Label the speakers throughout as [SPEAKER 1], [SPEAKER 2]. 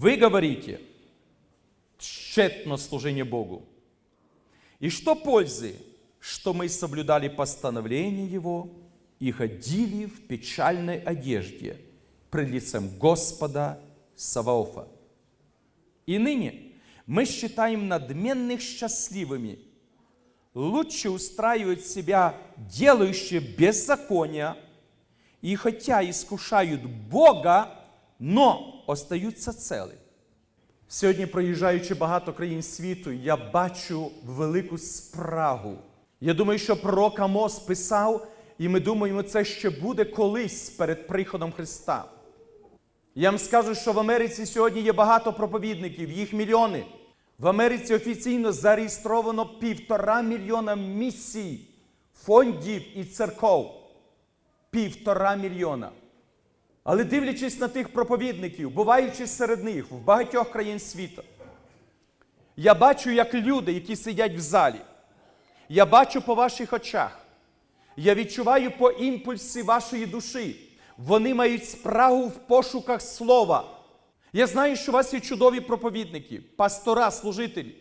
[SPEAKER 1] Вы говорите, тщетно служение Богу. И что пользы, что мы соблюдали постановления Его и ходили в печальной одежде пред лицем Господа Саваофа. И ныне мы считаем надменных счастливыми. Лучше устраивать себя делающие беззакония, и хотя искушают Бога, но остаються цели. Сьогодні, проїжджаючи багато країн світу, я бачу велику спрагу. Я думаю, що пророк Амос писав, і ми думаємо, це ще буде колись перед приходом Христа. Я вам скажу, що в Америці сьогодні є багато проповідників, їх мільйони. В Америці офіційно зареєстровано півтора мільйона місій, фондів і церков. Півтора мільйона. Але дивлячись на тих проповідників, буваючи серед них в багатьох країн світу, я бачу, як люди, які сидять в залі, я бачу по ваших очах, я відчуваю по імпульсі вашої душі. Вони мають спрагу в пошуках слова. Я знаю, що у вас є чудові проповідники, пастора, служителі.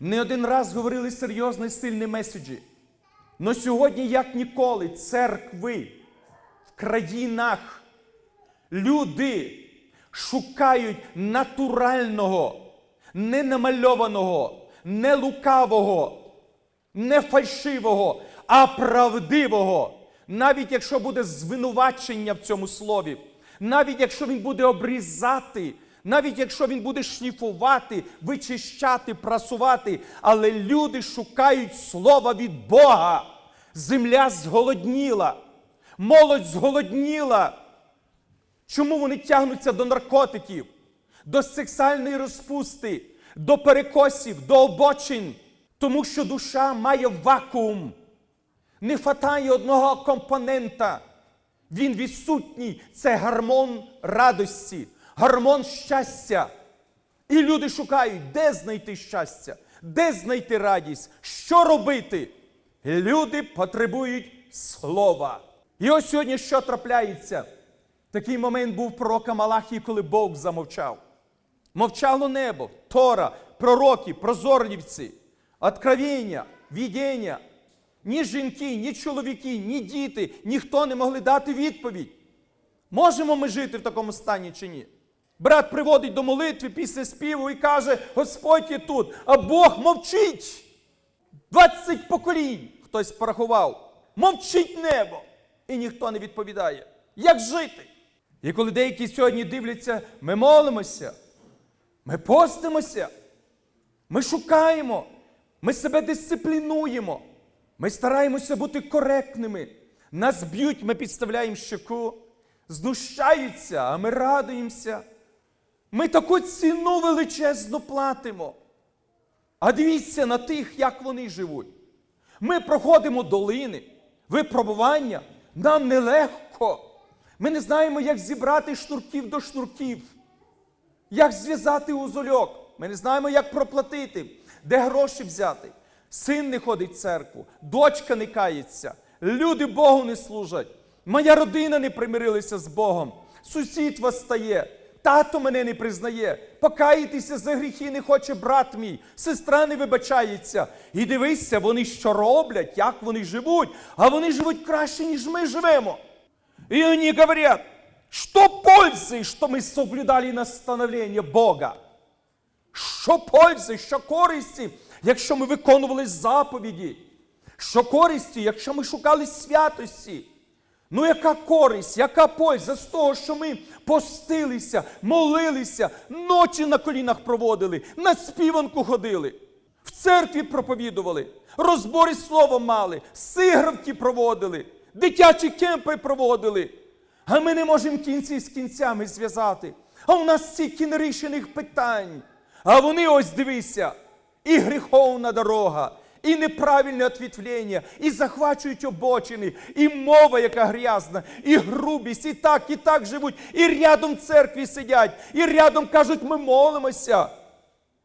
[SPEAKER 1] Не один раз говорили серйозні сильні меседжі. Но сьогодні, як ніколи, церкви в країнах люди шукають натурального, не намальованого, не лукавого, не фальшивого, а правдивого. Навіть якщо буде звинувачення в цьому слові, навіть якщо він буде обрізати, навіть якщо він буде шліфувати, вичищати, прасувати, але люди шукають слова від Бога. Земля зголодніла, молодь зголодніла. Чому вони тягнуться до наркотиків, до сексуальної розпусти, до перекосів, до обочин? Тому що душа має вакуум. Не хватає одного компонента. Він відсутній. Це гормон радості, гормон щастя. І люди шукають, де знайти щастя, де знайти радість, що робити. Люди потребують слова. І ось сьогодні що трапляється? Такий момент був пророка Малахії, коли Бог замовчав. Мовчало небо, Тора, пророки, прозорливці, откровення, відіння. Ні жінки, ні чоловіки, ні діти, ніхто не могли дати відповідь. Можемо ми жити в такому стані чи ні? Брат приводить до молитви після співу і каже: Господь є тут, а Бог мовчить. 20 поколінь хтось порахував. Мовчить небо. І ніхто не відповідає. Як жити? І коли деякі сьогодні дивляться, ми молимося, ми постимося, ми шукаємо, ми себе дисциплінуємо, ми стараємося бути коректними. Нас б'ють, ми підставляємо щеку, знущаються, а ми радуємося. Ми таку ціну величезну платимо. А дивіться на тих, як вони живуть. Ми проходимо долини, випробування, нам нелегко. Ми не знаємо, як зібрати шнурків до шнурків, як зв'язати узольок. Ми не знаємо, як проплатити, де гроші взяти. Син не ходить в церкву, дочка не кається, люди Богу не служать. Моя родина не примирилася з Богом. Сусід восстає, тато мене не признає. Покаятися за гріхи не хоче брат мій, сестра не вибачається. І дивися, вони що роблять, як вони живуть, а вони живуть краще, ніж ми живемо. И они говорят, что пользы, что мы соблюдали настановлення Бога? Що пользи, що користі, якщо ми виконували заповіді? Що користі, якщо ми шукали святості? Ну, яка користь, яка польза з того, що ми постилися, молилися, ночі на колінах проводили, на співанку ходили, в церкві проповідували, розбори слова мали, сигравки проводили, дитячі кемпи проводили. А ми не можемо кінці з кінцями зв'язати. А у нас стільки нерішених питань. А вони ось дивися, і гріховна дорога, і неправильне отвітлення, і захвачують обочини, і мова, яка грязна, і грубість, і так, і так живуть, і рядом церкві сидять, і рядом кажуть, ми молимося.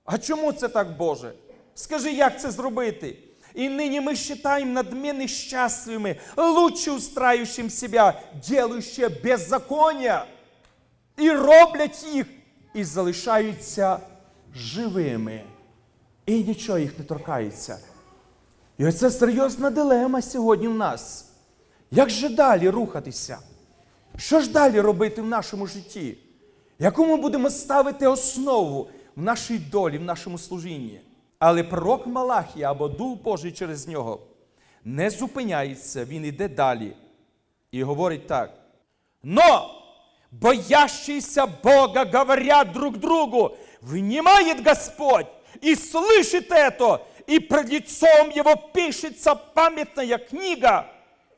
[SPEAKER 1] А чому це так, Боже? Скажи, як це зробити? И ныне мы считаем надменных счастливыми, лучше устраивающим себя, делающие беззакония, и роблять їх, і залишаються живими. І нічого їх не торкається. І оце серйозна дилема сьогодні в нас. Як же далі рухатися? Що ж далі робити в нашому житті? Яку ми будемо ставити основу в нашій долі, в нашому служінні? Але пророк Малахія або Дух Божий через нього не зупиняється, він іде далі і говорить так. Но боящиеся Бога говорят друг другу, внимает Господь и слышит это, и пред лицом Его пишется памятная книга,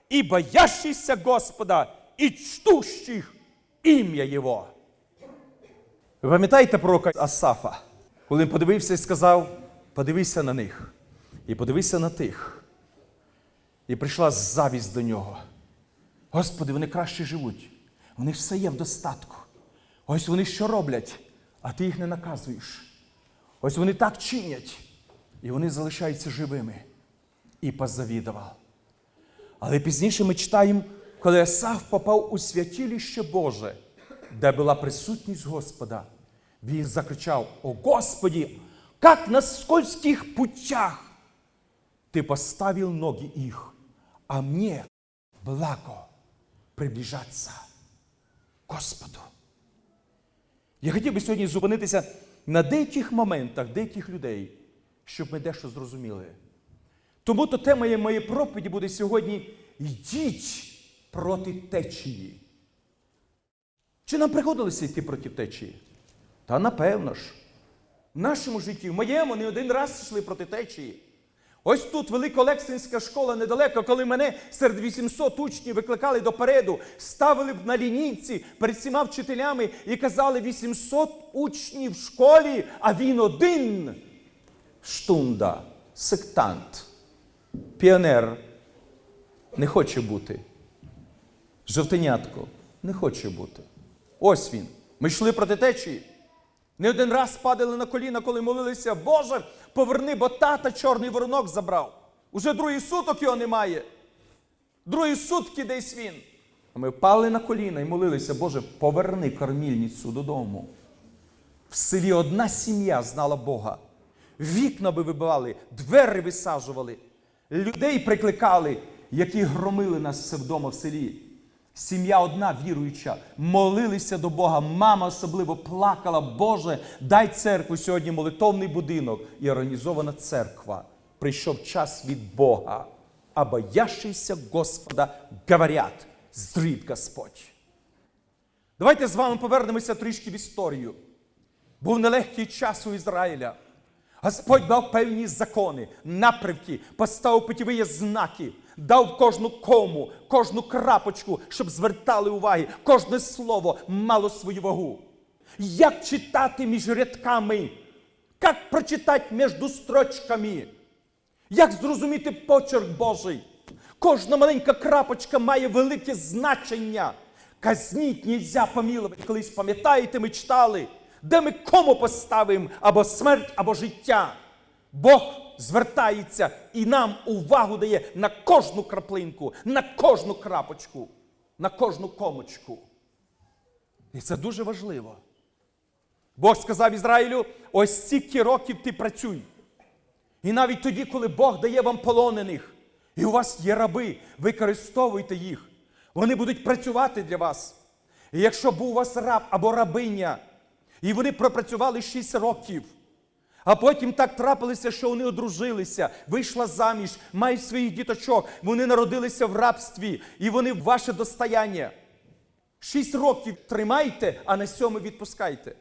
[SPEAKER 1] и боящихся Господа, и чтущих ім'я Його. Ви пам'ятаєте пророка Асафа, коли він подивився і сказав: подивися на них, і подивися на тих. І прийшла завість до нього. Господи, вони краще живуть. У них все є в достатку. Ось вони що роблять, а ти їх не наказуєш. Ось вони так чинять, і вони залишаються живими. І позавідував. Але пізніше ми читаємо, коли Асав попав у святилище Боже, де була присутність Господа, він закричав: О Господі, як на скользких путях ти поставив ноги їх, а мені благо приближатися к Господу. Я хотів би сьогодні зупинитися на деяких моментах, деяких людей, щоб ми дещо зрозуміли. Тому то тема моєї проповіді буде сьогодні йдіть проти течії. Чи нам приходилося йти проти течії? Та напевно ж. В нашому житті, в моєму, не один раз йшли проти течії. Ось тут Великолексинська школа недалеко, коли мене серед 800 учнів викликали допереду, ставили на лінійці перед всіма вчителями і казали 800 учнів в школі, а він один штунда, сектант, піонер не хоче бути. Жовтенятко не хоче бути. Ось він. Ми йшли проти течії. Не один раз падали на коліна, коли молилися, Боже, поверни, бо тата чорний воронок забрав. Уже другий суток його немає. Другі сутки десь він. А ми впали на коліна і молилися, Боже, поверни кормільницю додому. В селі одна сім'я знала Бога. Вікна би вибивали, двері висаджували, людей прикликали, які громили нас все вдома в селі. Сім'я одна віруюча, молилися до Бога. Мама особливо плакала, Боже, дай церкву сьогодні молитовний будинок і організована церква. Прийшов час від Бога, а боящийся Господа говорять, зрід Господь. Давайте з вами повернемося трішки в історію. Був нелегкий час у Ізраїля. Господь дав певні закони, напрямки, поставив путєві знаки, дав кожну кому, кожну крапочку, щоб звертали уваги, кожне слово мало свою вагу. Як читати між рядками? Як прочитати між строчками? Як зрозуміти почерк Божий? Кожна маленька крапочка має велике значення. Казніть нельзя помілувати. Колись пам'ятаєте, ми читали, де ми кому поставимо або смерть, або життя. Бог звертається і нам увагу дає на кожну краплинку, на кожну крапочку, на кожну комочку. І це дуже важливо. Бог сказав Ізраїлю: ось стільки років ти працюй. І навіть тоді, коли Бог дає вам полонених, і у вас є раби, використовуйте їх. Вони будуть працювати для вас. І якщо був у вас раб або рабиня, і вони пропрацювали 6 років, а потім так трапилося, що вони одружилися, вийшла заміж, мають своїх діточок, вони народилися в рабстві, і вони ваше достояння. Шість років тримайте, а на сьомий відпускайте.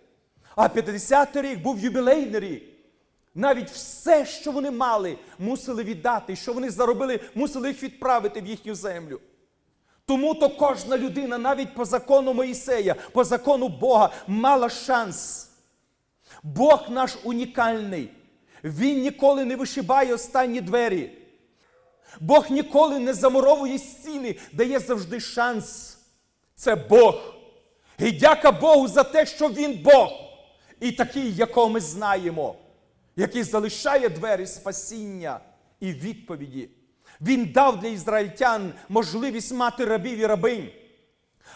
[SPEAKER 1] А 50-й рік був юбілейний рік. Навіть все, що вони мали, мусили віддати, що вони заробили, мусили їх відправити в їхню землю. Тому то кожна людина, навіть по закону Моїсея, по закону Бога, мала шанс. Бог наш унікальний. Він ніколи не вишибає останні двері. Бог ніколи не замуровує стіни, дає завжди шанс. Це Бог. І дяка Богу за те, що Він Бог. І такий, якого ми знаємо, який залишає двері спасіння і відповіді. Він дав для ізраїльтян можливість мати рабів і рабинь.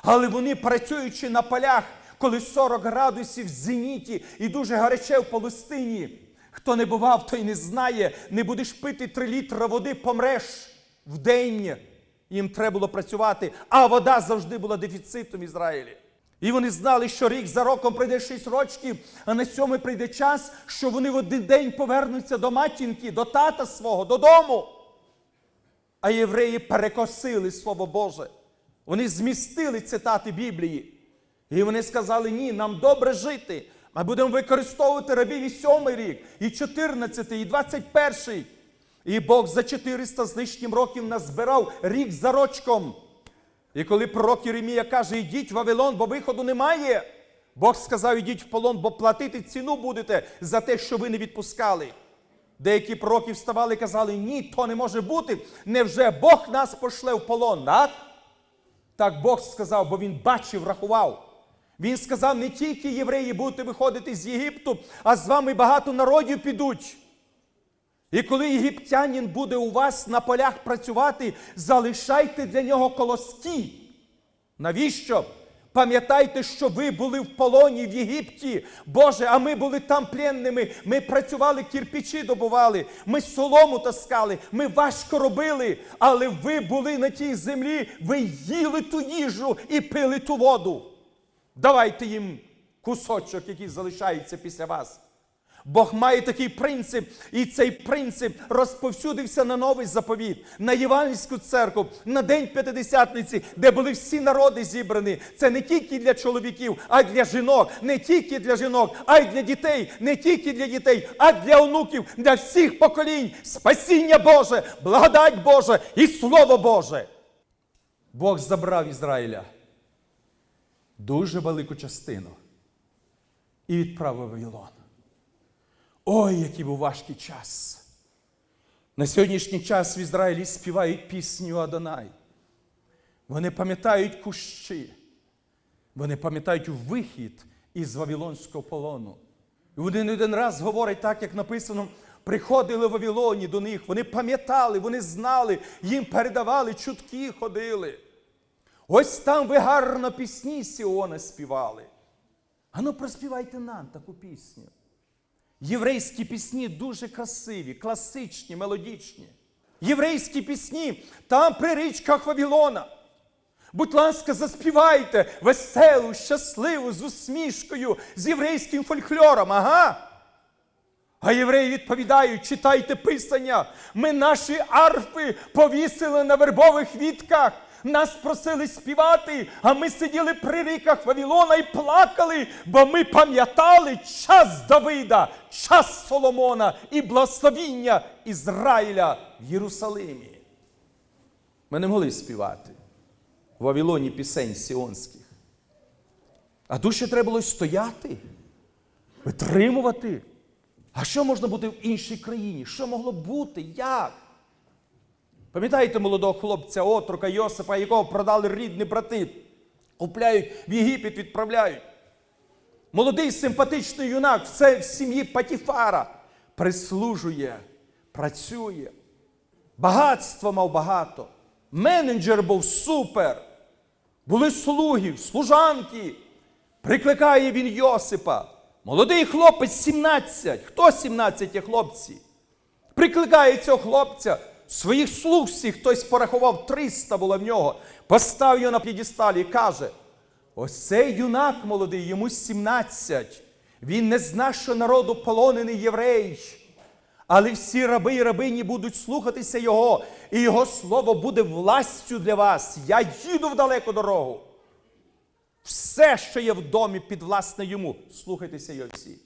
[SPEAKER 1] Але вони, працюючи на полях, коли 40 градусів в зеніті і дуже гаряче в Палестині. Хто не бував, той не знає, не будеш пити 3 літра води, помреш в день. Їм треба було працювати, а вода завжди була дефіцитом в Ізраїлі. І вони знали, що рік за роком прийде 6 років, а на сьомий прийде час, що вони в один день повернуться до матінки, до тата свого, додому. А євреї перекосили Слово Боже. Вони змістили цитати Біблії. І вони сказали: ні, нам добре жити. Ми будемо використовувати рабів і сьомий рік, і 14, і 21. І Бог за 400 з лишнім років назбирав рік за рочком. І коли пророк Єремія каже, йдіть в Вавилон, бо виходу немає. Бог сказав, йдіть в полон, бо платити ціну будете за те, що ви не відпускали. Деякі пророки вставали і казали, ні, то не може бути. Невже Бог нас пошле в полон? Так? Так Бог сказав, бо він бачив, рахував. Він сказав, не тільки євреї будете виходити з Єгипту, а з вами багато народів підуть. І коли єгиптянин буде у вас на полях працювати, залишайте для нього колоски. Навіщо? Пам'ятайте, що ви були в полоні в Єгипті. Боже, а ми були там пленними. Ми працювали, кірпічі добували, ми солому таскали, ми важко робили. Але ви були на тій землі, ви їли ту їжу і пили ту воду. Давайте їм кусочок, який залишається після вас. Бог має такий принцип, і цей принцип розповсюдився на новий заповіт, на Євангельську церкву, на День П'ятидесятниці, де були всі народи зібрані. Це не тільки для чоловіків, а й для жінок, не тільки для жінок, а й для дітей, не тільки для дітей, а для онуків, для всіх поколінь. Спасіння Боже, благодать Божа і Слово Боже. Бог забрав Ізраїля дуже велику частину і відправив Вавилон. Ой, який був важкий час. На сьогоднішній час в Ізраїлі співають пісню Адонай. Вони пам'ятають кущі. Вони пам'ятають вихід із Вавилонського полону. І вони не один раз говорять так, як написано, приходили в Вавилоні до них. Вони пам'ятали, вони знали, їм передавали, чутки ходили. Ось там ви гарно пісні Сіона співали. Ану, проспівайте нам таку пісню. Єврейські пісні дуже красиві, класичні, мелодічні. Єврейські пісні там при річках Вавилона. Будь ласка, заспівайте веселу, щасливу, з усмішкою, з єврейським фольклором, ага. А євреї відповідають, читайте писання. Ми наші арфи повісили на вербових вітках. Нас просили співати, а ми сиділи при ріках Вавилона і плакали, бо ми пам'ятали час Давида, час Соломона і благословіння Ізраїля в Єрусалимі. Ми не могли співати в Вавилоні пісень сіонських. А ще треба було стояти, витримувати. А що можна бути в іншій країні? Що могло бути? Як? Пам'ятаєте молодого хлопця, отрука Йосипа, якого продали рідні брати, купляють в Єгипет, відправляють. Молодий симпатичний юнак, все в сім'ї Патіфара, прислужує, працює. Багатство мав багато. Менеджер був супер. Були слуги, служанки. Прикликає він Йосипа. Молодий хлопець 17. Хто 17 є хлопці? Прикликає цього хлопця. Своїх слуг всіх хтось порахував 300 було в нього. Постав його на п'єдесталі і каже: ось цей юнак молодий, йому 17. Він не зна, що народу полонений єврей. Але всі раби і рабині будуть слухатися Його, і Його слово буде властю для вас. Я їду в далеку дорогу. Все, що є в домі, підвласне йому. Слухайтеся його всі.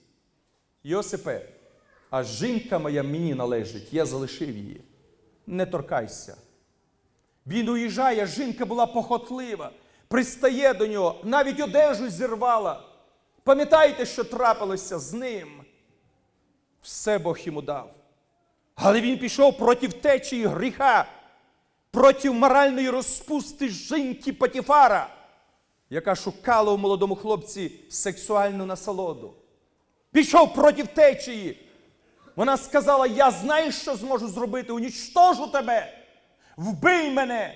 [SPEAKER 1] Йосипе, а жінка моя мені належить, я залишив її. Не торкайся. Він уїжджає, жінка була похотлива, пристає до нього, навіть одежу зірвала. Пам'ятаєте, що трапилося з ним? Все Бог йому дав. Але він пішов проти течії гріха, проти моральної розпусти жінки Патіфара, яка шукала у молодому хлопці сексуальну насолоду. Пішов проти течії. Вона сказала: Я знаю, що зможу зробити, унічтожу тебе, вбий мене.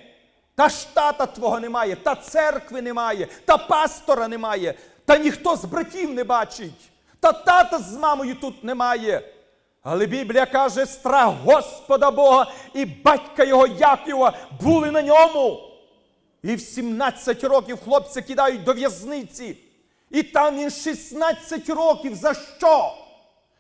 [SPEAKER 1] Та штата твого немає, та церкви немає, та пастора немає. та ніхто з братів не бачить, та тата з мамою тут немає. Але Біблія каже, страх Господа Бога і батька його Якова були на ньому. І в 17 років хлопця кидають до в'язниці. І там він 16 років. За що?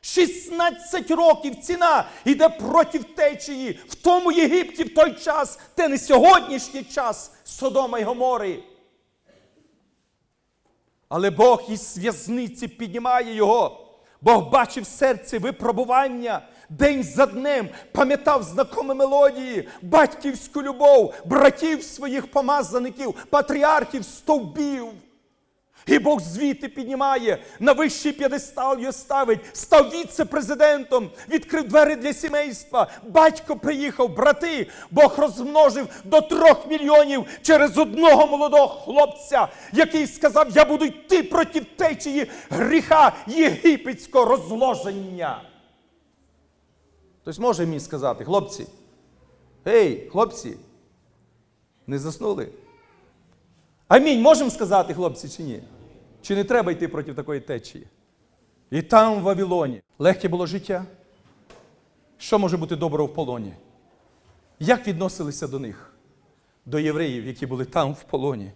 [SPEAKER 1] 16 років ціна йде проти течії в тому Єгипті в той час, те не сьогоднішній час Содома й Гомори. Але Бог із в'язниці піднімає його. Бог бачив серце випробування день за днем, пам'ятав знакомі мелодії, батьківську любов, братів своїх помазаників, патріархів, стовбів. І Бог звідти піднімає, на вищий п'єдестал його ставить, став віце-президентом, відкрив двері для сімейства. Батько приїхав, брати. Бог розмножив до трьох мільйонів через одного молодого хлопця, який сказав: Я буду йти проти течії гріха єгипетського розложення. Хтось може мені сказати, хлопці, гей, хлопці, не заснули? Амінь, можемо сказати, хлопці, чи ні? Чи не треба йти проти такої течії? І там, в Вавилоні, легке було життя. Що може бути доброго в полоні? Як відносилися до них, до євреїв, які були там в полоні?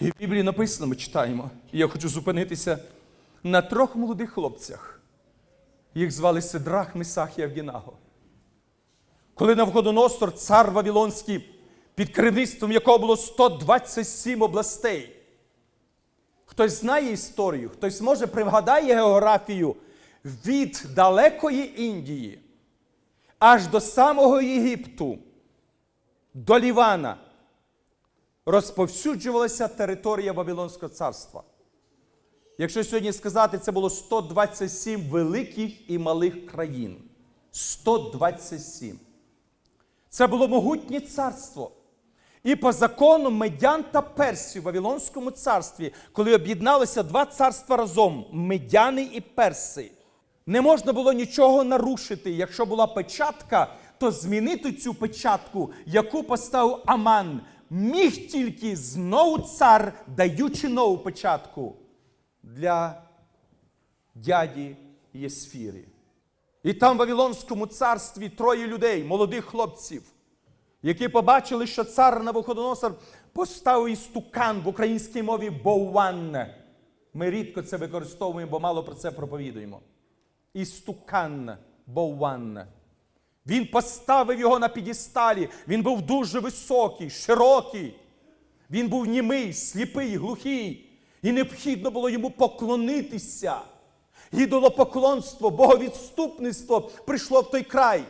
[SPEAKER 1] І в Біблії написано, ми читаємо, і я хочу зупинитися на трьох молодих хлопцях. Їх звали Сидрах, Месах і Авдінаго. Коли Навходоносор, цар Вавилонський, під керівництвом якого було 127 областей. Хтось знає історію, хтось може пригадає географію від далекої Індії аж до самого Єгипту, до Лівана розповсюджувалася територія Вавилонського царства. Якщо сьогодні сказати, це було 127 великих і малих країн. 127. Це було могутнє царство. І по закону медян та персів в Вавилонському царстві, коли об'єдналися два царства разом медяни і перси, не можна було нічого нарушити. Якщо була печатка, то змінити цю печатку, яку поставив Аман, міг тільки знову цар, даючи нову печатку для дяді Єсфірі. І там в Вавилонському царстві троє людей, молодих хлопців, які побачили, що цар Навуходоносор поставив істукан в українській мові Боуан. Ми рідко це використовуємо, бо мало про це проповідуємо. Істукан Боуан. Він поставив його на підісталі. Він був дуже високий, широкий. Він був німий, сліпий, глухий. І необхідно було йому поклонитися. Ідолопоклонство, боговідступництво прийшло в той край.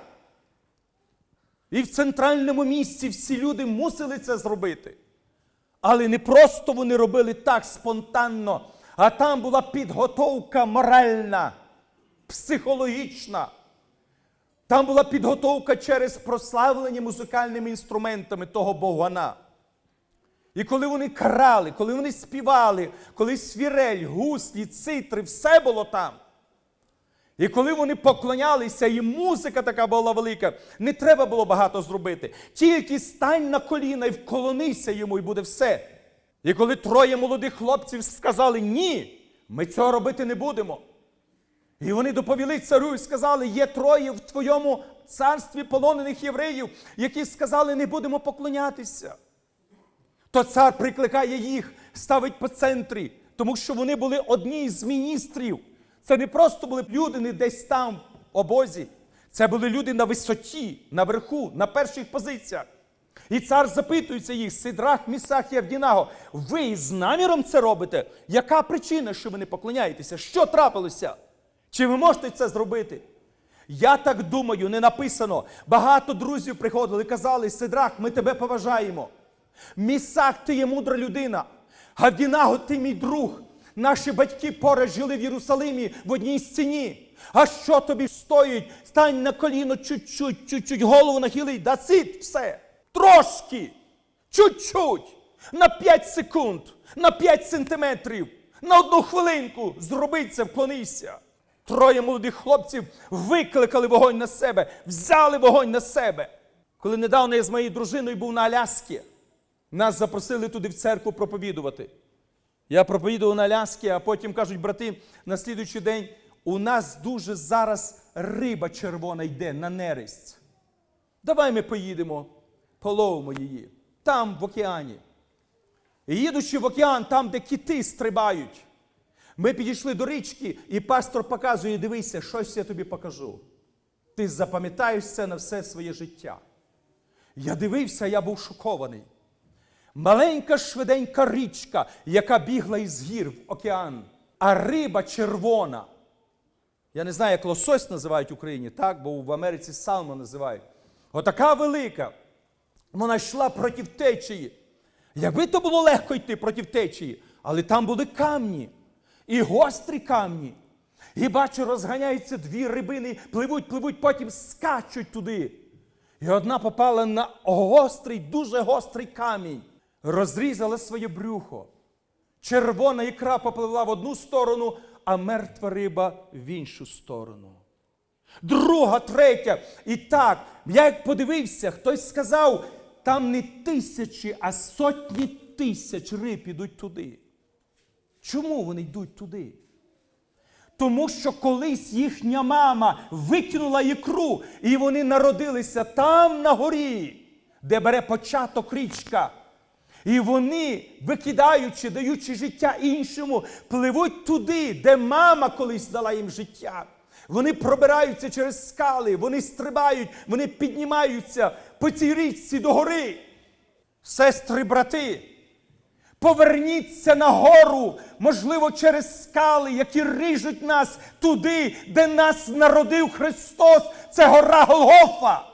[SPEAKER 1] І в центральному місці всі люди мусили це зробити. Але не просто вони робили так спонтанно, а там була підготовка моральна, психологічна. Там була підготовка через прославлення музикальними інструментами того Богана. І коли вони крали, коли вони співали, коли свірель, гуслі, цитри, все було там. І коли вони поклонялися, і музика така була велика, не треба було багато зробити. Тільки стань на коліна і вклонися йому, і буде все. І коли троє молодих хлопців сказали ні, ми цього робити не будемо. І вони доповіли царю і сказали: є троє в твоєму царстві полонених євреїв, які сказали, не будемо поклонятися. То цар прикликає їх, ставить по центрі, тому що вони були одні з міністрів. Це не просто були люди не десь там в обозі. Це були люди на висоті, наверху, на перших позиціях. І цар запитується їх, Сидрах, Місах і Авдінаго, ви з наміром це робите? Яка причина, що ви не поклоняєтеся? Що трапилося? Чи ви можете це зробити? Я так думаю, не написано. Багато друзів приходили і казали, Сидрах, ми тебе поважаємо. Місах, ти є мудра людина. Авдінаго, ти мій друг. Наші батьки поряд жили в Єрусалимі в одній стіні. А що тобі стоїть? Стань на коліно чуть-чуть, чуть-чуть, голову нахили, дацит, все. Трошки, чуть-чуть, на 5 секунд, на 5 сантиметрів, на одну хвилинку зроби це, вклонися. Троє молодих хлопців викликали вогонь на себе, взяли вогонь на себе. Коли недавно я з моєю дружиною був на Аляскі, нас запросили туди в церкву проповідувати. Я проповідував на Аляскі, а потім кажуть брати, на слідуючий день у нас дуже зараз риба червона йде на нересть. Давай ми поїдемо, половимо її. Там, в океані. І їдучи в океан, там, де кити стрибають. Ми підійшли до річки, і пастор показує: дивися, щось я тобі покажу. Ти запам'ятаєш це на все своє життя. Я дивився, я був шокований. Маленька швиденька річка, яка бігла із гір в океан, а риба червона. Я не знаю, як лосось називають в Україні, так, бо в Америці салма називають. Отака велика. Вона йшла проти течії. Якби то було легко йти проти течії, але там були камні і гострі камні. І бачу, розганяються дві рибини, пливуть, пливуть, потім скачуть туди. І одна попала на гострий, дуже гострий камінь, розрізала своє брюхо. Червона ікра попливла в одну сторону, а мертва риба в іншу сторону. Друга, третя. І так, я як подивився, хтось сказав, там не тисячі, а сотні тисяч риб ідуть туди. Чому вони йдуть туди? Тому що колись їхня мама викинула ікру, і вони народилися там на горі, де бере початок річка. І вони, викидаючи, даючи життя іншому, пливуть туди, де мама колись дала їм життя. Вони пробираються через скали, вони стрибають, вони піднімаються по цій річці до гори. Сестри, брати, Поверніться на гору, можливо, через скали, які ріжуть нас туди, де нас народив Христос. Це гора Голгофа.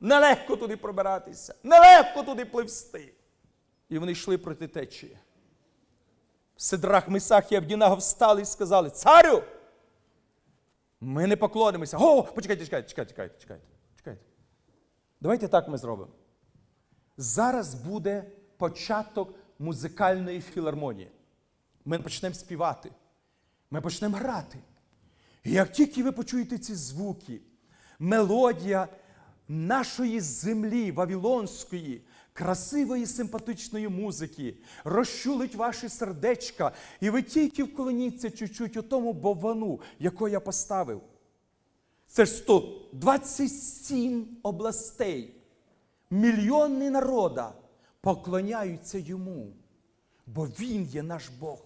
[SPEAKER 1] Нелегко туди пробиратися, нелегко туди пливсти. І вони йшли проти течії. Сидрах, Мисах і Авдінаго встали і сказали: Царю! Ми не поклонимося. О, почекайте, чекайте, чекайте, чекайте, чекайте, чекайте. Давайте так ми зробимо. Зараз буде початок музикальної філармонії. Ми почнемо співати, ми почнемо грати. І як тільки ви почуєте ці звуки, мелодія нашої землі Вавилонської, красивої симпатичної музики, розчулить ваші сердечка, і ви тільки вклоніться чуть-чуть у тому бовану, яку я поставив. Це ж 127 областей, мільйони народа поклоняються йому, бо Він є наш Бог.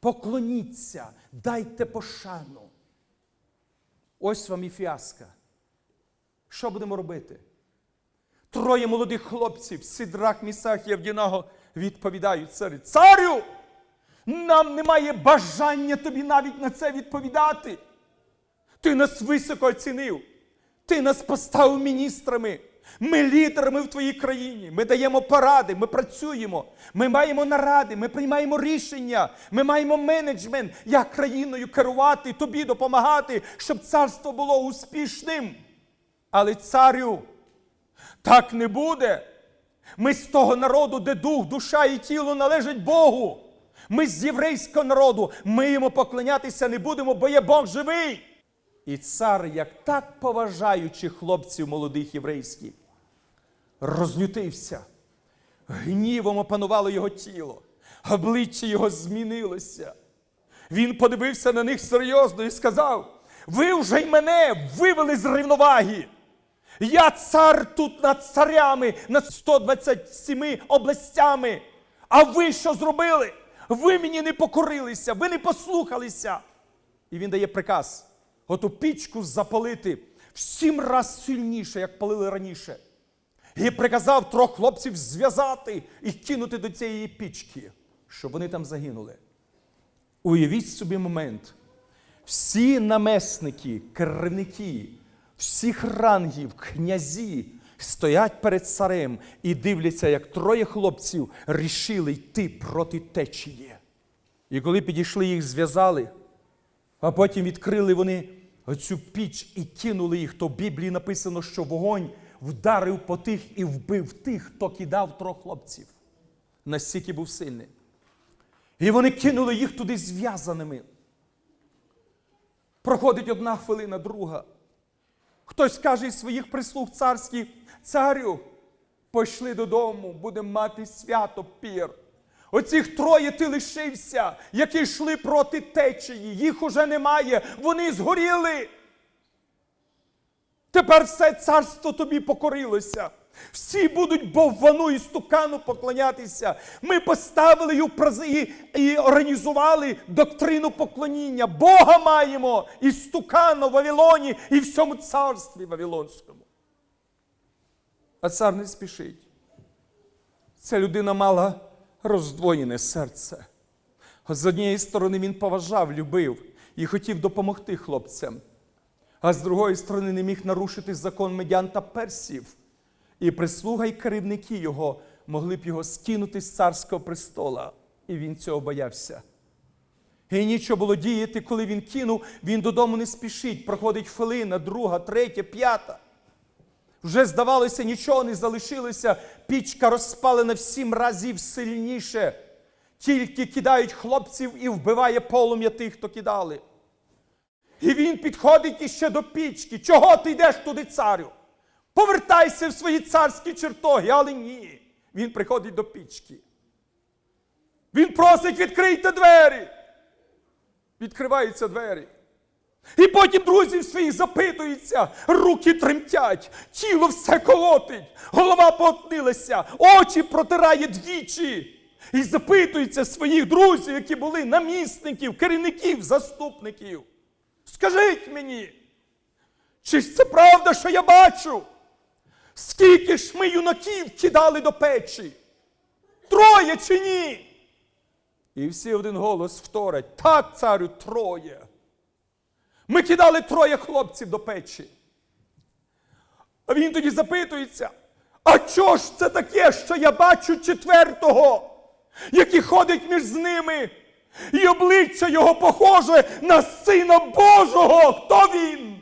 [SPEAKER 1] Поклоніться, дайте пошану. Ось вам і фіаска. Що будемо робити? Троє молодих хлопців, Сидрах, Місах і Авдінаго, відповідають царю. Царю! Нам немає бажання тобі навіть на це відповідати. Ти нас високо оцінив. Ти нас поставив міністрами. Ми лідерами в твоїй країні. Ми даємо поради, ми працюємо, ми маємо наради, ми приймаємо рішення, ми маємо менеджмент, як країною керувати, тобі допомагати, щоб царство було успішним. Але царю, так не буде. Ми з того народу, де дух, душа і тіло належать Богу. Ми з єврейського народу, ми йому поклонятися не будемо, бо є Бог живий. І цар, як так поважаючи хлопців молодих єврейських, розлютився. Гнівом опанувало його тіло, обличчя його змінилося. Він подивився на них серйозно і сказав: Ви вже й мене вивели з рівноваги. Я цар тут над царями, над 127 областями. А ви що зробили? Ви мені не покорилися, ви не послухалися. І він дає приказ оту пічку запалити в сім раз сильніше, як палили раніше. І приказав трьох хлопців зв'язати і кинути до цієї пічки, щоб вони там загинули. Уявіть собі момент. Всі намесники, керівники, всіх рангів, князі стоять перед царем і дивляться, як троє хлопців рішили йти проти течії. І коли підійшли, їх зв'язали, а потім відкрили вони оцю піч і кинули їх, то в Біблії написано, що вогонь вдарив по тих і вбив тих, хто кидав трьох хлопців. Настільки був сильний. І вони кинули їх туди зв'язаними. Проходить одна хвилина, друга. Хтось каже із своїх прислуг царських, царю, пішли додому, будемо мати свято пір. Оцих троє ти лишився, які йшли проти течії. Їх уже немає, вони згоріли. Тепер все царство тобі покорилося. Всі будуть боввану і стукану поклонятися. Ми поставили і, і, і організували доктрину поклоніння. Бога маємо і стукану в Вавилоні, і всьому царстві Вавилонському. А цар не спішить. Ця людина мала роздвоєне серце. З однієї сторони він поважав, любив і хотів допомогти хлопцям, а з другої сторони не міг нарушити закон медян та персів. І прислуга й керівники його могли б його скинути з царського престола. І він цього боявся. І нічого було діяти, коли він кинув, він додому не спішить. Проходить хвилина, друга, третя, п'ята. Вже, здавалося, нічого не залишилося. Пічка розпалена в сім разів сильніше. Тільки кидають хлопців і вбиває полум'я тих, хто кидали. І він підходить іще до пічки. Чого ти йдеш туди, царю? Повертайся в свої царські чертоги, але ні. Він приходить до пічки. Він просить відкрийте двері. Відкриваються двері. І потім друзів своїх запитуються, руки тремтять, тіло все колотить, голова потнилася, очі протирає двічі. І запитуються своїх друзів, які були намісників, керівників, заступників. Скажіть мені, чи ж це правда, що я бачу? Скільки ж ми юнаків кидали до печі? Троє чи ні? І всі один голос вторять, так, царю, троє. Ми кидали троє хлопців до печі. А він тоді запитується: а чого ж це таке, що я бачу четвертого, який ходить між ними, і обличчя його похоже на Сина Божого? Хто він?